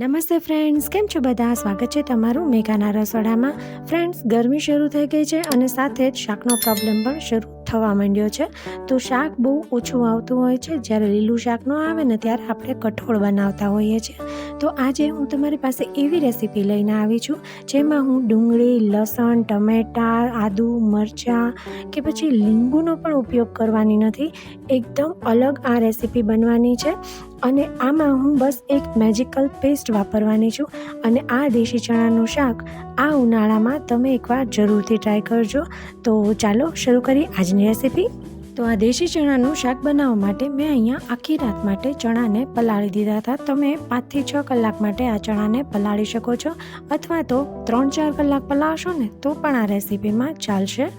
નમસ્તે ફ્રેન્ડ્સ કેમ છો બધા? સ્વાગત છે તમારું મેઘાના રસોડામાં. ફ્રેન્ડ્સ ગરમી શરૂ થઈ ગઈ છે અને સાથે જ શાકનો પ્રોબ્લેમ પણ શરૂ થવા માંડ્યો છે. તો શાક બહુ ઓછું આવતું હોય છે. જ્યારે લીલું શાક ન આવે ને ત્યારે આપણે કઠોળ બનાવતા હોઈએ છીએ. તો આજે હું તમારી પાસે એવી રેસીપી લઈને આવી છું, જેમાં હું ડુંગળી, લસણ, ટમેટાં, આદુ, મરચાં કે પછી લીંબુનો પણ ઉપયોગ કરવાની નથી. એકદમ અલગ આ રેસીપી બનવાની છે. અને આમાં હું બસ એક મેજિકલ પેસ્ટ વાપરવાની છું અને આ દેશી ચણાનું શાક આ ઉનાળામાં તમે એકવાર જરૂરથી ટ્રાય કરજો. તો ચાલો શરૂ કરીએ આજની રેસીપી તો આ દેશી ચણાનું શાક બનાવવા માટે મેં અહીંયા આખી રાત માટે ચણાને પલાળી દીધા હતા. તમે પાંચથી છ કલાક માટે આ ચણાને પલાળી શકો છો અથવા તો ત્રણ ચાર કલાક પલાળશો ને તો પણ આ રેસીપીમાં ચાલશે.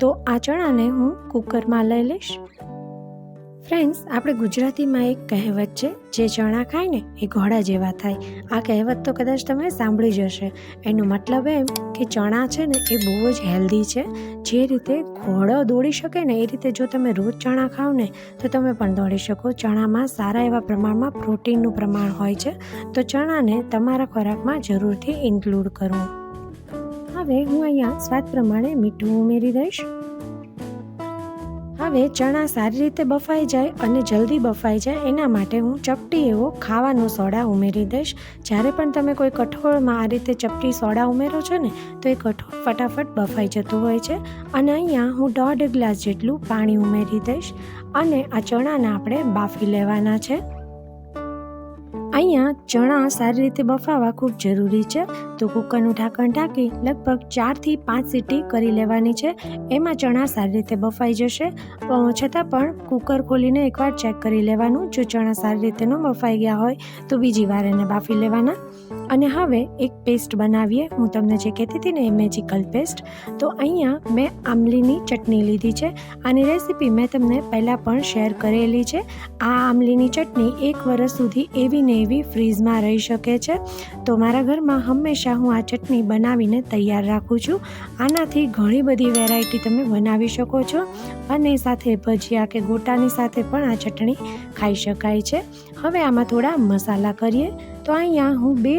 તો આ ચણાને હું કુકરમાં લઈ લઈશ. ફ્રેન્ડ્સ આપણે ગુજરાતીમાં એક કહેવત છે, જે ચણા ખાય ને એ ઘોડા જેવા થાય. આ કહેવત તો કદાચ તમે સાંભળી જ હશે. એનો મતલબ એમ કે ચણા છે ને એ બહુ જ હેલ્ધી છે. જે રીતે ઘોડો દોડી શકે ને એ રીતે જો તમે રોજ ચણા ખાઓ ને, તો તમે પણ દોડી શકો. ચણામાં સારા એવા પ્રમાણમાં પ્રોટીનનું પ્રમાણ હોય છે. તો ચણાને તમારા ખોરાકમાં જરૂરથી ઇન્ક્લુડ કરવું હવે હું અહીંયા સ્વાદ પ્રમાણે મીઠું ઉમેરી દઈશ. હવે ચણા સારી રીતે બફાઈ જાય અને જલ્દી બફાઈ જાય, એના માટે હું ચપટી એવો ખાવાનો સોડા ઉમેરી દઈશ. જ્યારે પણ તમે કોઈ કઠોળમાં આ રીતે ચપટી સોડા ઉમેરો છો ને, તો એ કઠોળ ફટાફટ બફાઈ જતું હોય છે. અને અહીંયા હું દોઢ ગ્લાસ જેટલું પાણી ઉમેરી દઈશ. અને આ ચણાને આપણે બાફી લેવાના છે. અહીંયા ચણા સારી રીતે બફાવા ખૂબ જરૂરી છે. તો કુકરનું ઢાંકણ ઢાંકી લગભગ ચારથી પાંચ સીટી કરી લેવાની છે. એમાં ચણા સારી રીતે બફાઈ જશે. છતાં પણ કુકર ખોલીને એકવાર ચેક કરી લેવાનું. જો ચણા સારી રીતે ન બફાઈ ગયા હોય તો બીજી વાર એને બાફી લેવાના. અને હવે એક પેસ્ટ બનાવીએ. હું તમને જે કહેતી હતી ને એ મેજિકલ પેસ્ટ તો અહીંયા મેં આમલીની ચટણી લીધી છે આની રેસીપી મેં તમને પહેલાં પણ શેર કરેલી છે. આ આમલીની ચટણી એક વર્ષ સુધી એવી ને એવી ફ્રીઝમાં રહી શકે છે. તો મારા ઘરમાં હંમેશા હું આ ચટણી બનાવીને તૈયાર રાખું છું. આનાથી ઘણી બધી વેરાયટી તમે બનાવી શકો છો. અને સાથે ભજીયા કે ગોટાની સાથે પણ આ ચટણી ખાઈ શકાય છે. હવે આમાં થોડા મસાલા કરીએ. તો અહીંયા હું બે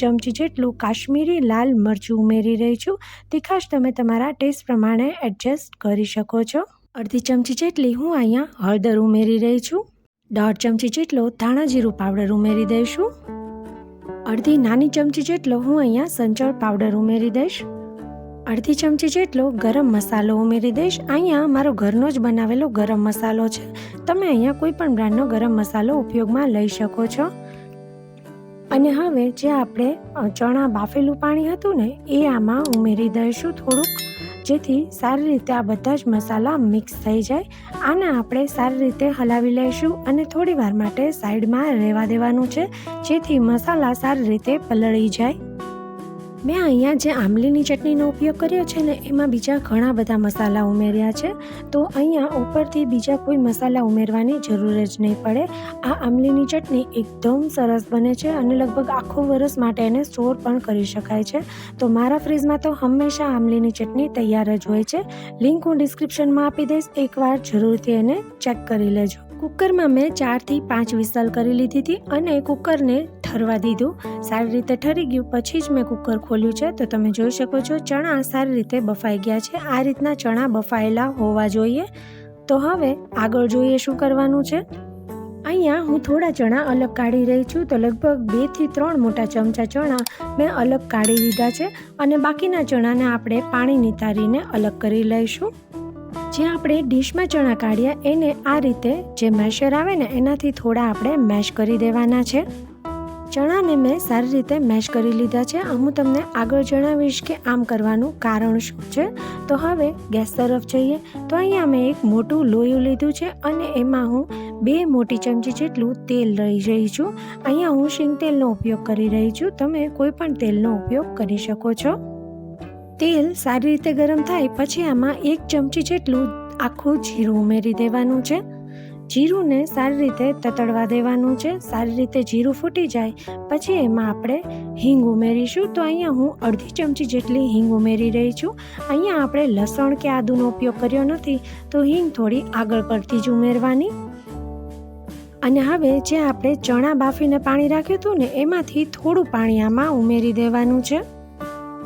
ચમચી જેટલું કાશ્મીરી લાલ મરચું ઉમેરી રહી છું. તીખાશ, તમે તમારા ટેસ્ટ પ્રમાણે એડજસ્ટ કરી શકો છો. અડધી ચમચી જેટલી હું અહીંયા હળદર ઉમેરી રહી છું. દોઢ ચમચી જેટલો ધાણા જીરું પાવડર ઉમેરી દઈશું. અડધી નાની ચમચી જેટલો હું અહીંયા સંચળ પાવડર ઉમેરી દઈશ. અડધી ચમચી જેટલો ગરમ મસાલો ઉમેરી દઈશ. અહીંયા મારો ઘરનો જ બનાવેલો ગરમ મસાલો છે. તમે અહીંયા કોઈ પણ બ્રાન્ડનો ગરમ મસાલો ઉપયોગમાં લઈ શકો છો. અને હવે જે આપણે ચણા બાફેલું પાણી હતું ને, એ આમાં ઉમેરી દઈશું થોડુંક, જેથી સારી રીતે આ બધા જ મસાલા મિક્સ થઈ જાય. આને આપણે સારી રીતે હલાવી લઈશું અને થોડી વાર માટે સાઈડમાં રહેવા દેવાનું છે, જેથી મસાલા સારી રીતે પલળી જાય. મેં અહીંયા જે આમલીની ચટણીનો ઉપયોગ કર્યો છે ને, એમાં બીજા ઘણા બધા મસાલા ઉમેર્યા છે. તો અહીંયા ઉપરથી બીજા કોઈ મસાલા ઉમેરવાની જરૂર જ નહીં પડે. આ આંબલીની ચટણી એકદમ સરસ બને છે અને લગભગ આખો વરસ માટે એને સ્ટોર પણ કરી શકાય છે. તો મારા ફ્રીજમાં તો હંમેશા આમલીની ચટણી તૈયાર જ હોય છે. લિંક હું ડિસ્ક્રિપ્શનમાં આપી દઈશ. એકવાર જરૂરથી એને ચેક કરી લેજો. કુકરમાં મેં ચારથી પાંચ વિસલ કરી લીધી હતી અને કુકરને ઠરવા દીધું સારી રીતે ઠરી ગયું, પછી જ મેં કુકર ખોલ્યું છે. તો તમે જોઈ શકો છો, ચણા સારી રીતે બફાઈ ગયા છે. આ રીતના ચણા બફાયેલા હોવા જોઈએ. તો હવે આગળ જોઈએ શું કરવાનું છે. અહીંયા હું થોડા ચણા અલગ કાઢી રહી છું. તો લગભગ બેથી ત્રણ મોટા ચમચા ચણા મેં અલગ કાઢી દીધા છે. અને બાકીના ચણાને આપણે પાણી નિતારીને અલગ કરી લઈશું. જે આપણે ડીશમાં ચણા કાઢ્યા, એને આ રીતે જે મેશર આવે ને, એનાથી થોડા આપણે મેશ કરી દેવાના છે. ચણાને મેં સારી રીતે મેશ કરી લીધા છે. હું તમને આગળ જણાવીશ કે આમ કરવાનું કારણ શું છે. તો હવે ગેસ તરફ જઈએ. તો અહીંયા મેં એક મોટું લોયું લીધું છે અને એમાં હું બે મોટી ચમચી જેટલું તેલ રહી રહી છું. અહીંયા હું શીંગ તેલનો ઉપયોગ કરી રહી છું. તમે કોઈ પણ તેલનો ઉપયોગ કરી શકો છો. તેલ સારી રીતે ગરમ થાય, પછી આમાં એક ચમચી જેટલું આખું જીરું ઉમેરી દેવાનું છે. જીરુંને સારી રીતે તતડવા દેવાનું છે, સારી રીતે જીરું ફૂટી જાય, પછી એમાં આપણે હિંગ ઉમેરીશું. તો અહીંયા હું અડધી ચમચી જેટલી હિંગ ઉમેરી રહી છું. અહીંયા આપણે લસણ કે આદુનો ઉપયોગ કર્યો નથી, તો હિંગ થોડી આગળ પડતી જ ઉમેરવાની. અને હવે જે આપણે ચણા બાફીને પાણી રાખ્યું હતું ને, એમાંથી થોડું પાણી આમાં ઉમેરી દેવાનું છે.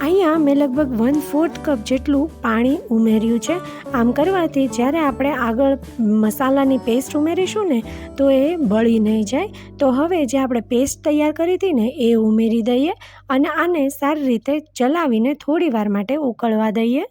અહીંયા મેં લગભગ વન ફોર્થ કપ જેટલું પાણી ઉમેર્યું છે. આમ કરવાથી જ્યારે આપણે આગળ મસાલાની પેસ્ટ ઉમેરીશું ને, તો એ બળી નહીં જાય. તો હવે જે આપણે પેસ્ટ તૈયાર કરી હતી ને, એ ઉમેરી દઈએ અને આને સારી રીતે ચલાવીને થોડી વાર માટે ઉકળવા દઈએ.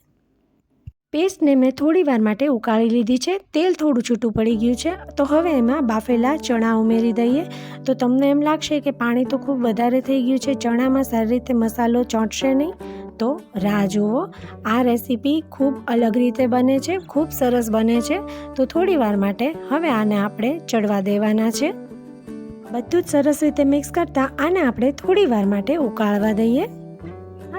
પેસ્ટને મેં થોડી વાર માટે ઉકાળી લીધી છે. તેલ થોડું છૂટું પડી ગયું છે. તો હવે એમાં બાફેલા ચણા ઉમેરી દઈએ. તો તમને એમ લાગશે કે પાણી તો ખૂબ વધારે થઈ ગયું છે. ચણામાં સારી રીતે મસાલો ચોંટશે નહીં. તો રાહ જુઓ. આ રેસીપી ખૂબ અલગ રીતે બને છે. ખૂબ સરસ બને છે. તો થોડી વાર માટે હવે આને આપણે ચડવા દેવાના છે. બધું જ સરસ રીતે મિક્સ કરતાં આને આપણે થોડી વાર માટે ઉકાળવા દઈએ.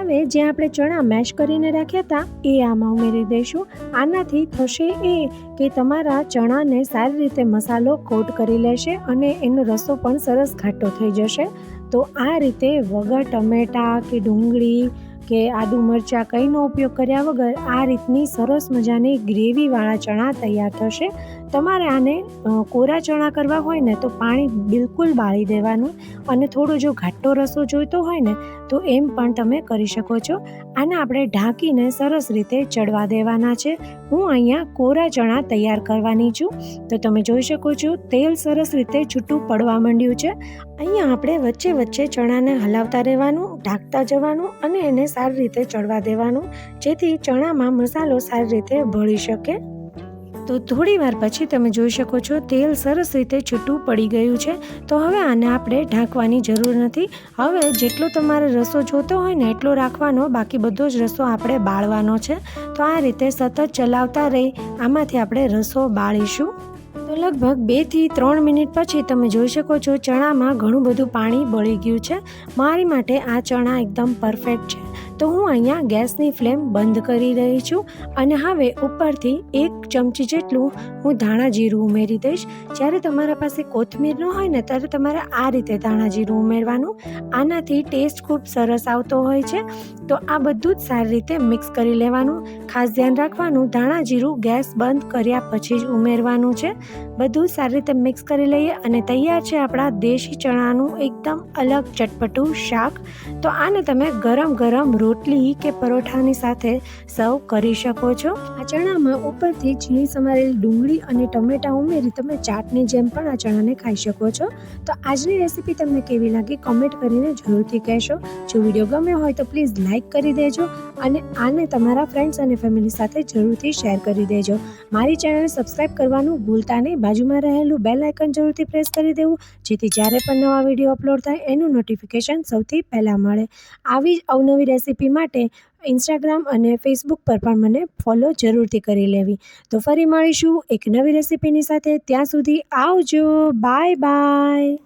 હવે જે આપણે ચણા મેશ કરીને રાખ્યા હતા, એ આમાં ઉમેરી દઈશું. આનાથી થશે એ કે તમારા ચણાને સારી રીતે મસાલો કોટ કરી લેશે અને એનો રસો પણ સરસ ઘાટો થઈ જશે. તો આ રીતે વગર ટમેટાં કે ડુંગળી કે આદુ મરચાં કંઈનો ઉપયોગ કર્યા વગર આ રીતની સરસ મજાની ગ્રેવીવાળા ચણા તૈયાર થશે. તમારે આને કોરા ચણા કરવા હોય ને તો પાણી બિલકુલ બાળી દેવાનું અને થોડો જો ઘાટો રસો જોઈતો હોય ને તો એમ પણ તમે કરી શકો છો. આને આપણે ઢાંકીને સરસ રીતે ચડવા દેવાના છે. હું અહીંયા કોરા ચણા તૈયાર કરવાની છું. તો તમે જોઈ શકો છો, તેલ સરસ રીતે છૂટું પડવા માંડ્યું છે. અહીંયા આપણે વચ્ચે વચ્ચે ચણાને હલાવતા રહેવાનું, ઢાંકતા જવાનું અને એને સારી રીતે ચડવા દેવાનું, જેથી ચણામાં મસાલો સારી રીતે ભળી શકે. તો થોડી વાર પછી તમે જોઈ શકો છો, તેલ સરસ રીતે છૂટું પડી ગયું છે. તો હવે આને આપણે ઢાંકવાની જરૂર નથી. હવે જેટલો તમારે રસો જોતો હોય ને એટલો રાખવાનો, બાકી બધો જ રસો આપણે બાળવાનો છે. તો આ રીતે સતત ચલાવતા રહી, આમાંથી આપણે રસો બાળીશું. તો લગભગ બેથી ત્રણ મિનિટ પછી તમે જોઈ શકો છો, ચણામાં ઘણું બધું પાણી બળી ગયું છે. મારી માટે આ ચણા એકદમ પરફેક્ટ છે. તો હું અહીંયા ગેસની ફ્લેમ બંધ કરી રહી છું અને હવે ઉપરથી એક ચમચી જેટલું હું ધાણા જીરું ઉમેરી દઈશ. જ્યારે તમારા પાસે કોથમીર ન હોય ને ત્યારે તમારે આ રીતે ધાણા જીરું ઉમેરવાનું. આનાથી ટેસ્ટ ખૂબ સરસ આવતો હોય છે. તો આ બધું જ સારી રીતે મિક્સ કરી લેવાનું. ખાસ ધ્યાન રાખવાનું, ધાણા જીરું ગેસ બંધ કર્યા પછી જ ઉમેરવાનું છે. બધું સારી રીતે મિક્સ કરી લઈએ અને તૈયાર છે આપણા દેશી ચણાનું એકદમ અલગ ચટપટું શાક. તો આને તમે ગરમ ગરમ રોટલી કે પરોઠાની સાથે સર્વ કરી શકો છો. આ ચણામાં ઉપરથી ઝીણી સમારેલી ડુંગળી અને ટમેટાં ઉમેરી તમે ચાટની જેમ પણ આ ચણાને ખાઈ શકો છો. તો આજની રેસીપી તમને કેવી લાગી કમેન્ટ કરીને જરૂરથી કહેશો. જો વીડિયો ગમ્યો હોય તો પ્લીઝ લાઇક કરી દેજો અને આને તમારા ફ્રેન્ડ્સ અને ફેમિલી સાથે જરૂરથી શેર કરી દેજો. મારી ચેનલ સબસ્ક્રાઇબ કરવાનું ભૂલતા નહીં. બાજુમાં રહેલું બેલ આઇકન જરૂરથી પ્રેસ કરી દેવું, જેથી જ્યારે પણ નવા વીડિયો અપલોડ થાય એનું નોટિફિકેશન સૌથી પહેલાં મળે. આવી જ અવનવી રેસીપી માટે ઇન્સ્ટાગ્રામ અને ફેસબુક પર પણ મને ફોલો જરૂરથી કરી લેવી. તો ફરી મળીશું એક નવી રેસીપીની સાથે. ત્યાં સુધી આવજો. Bye bye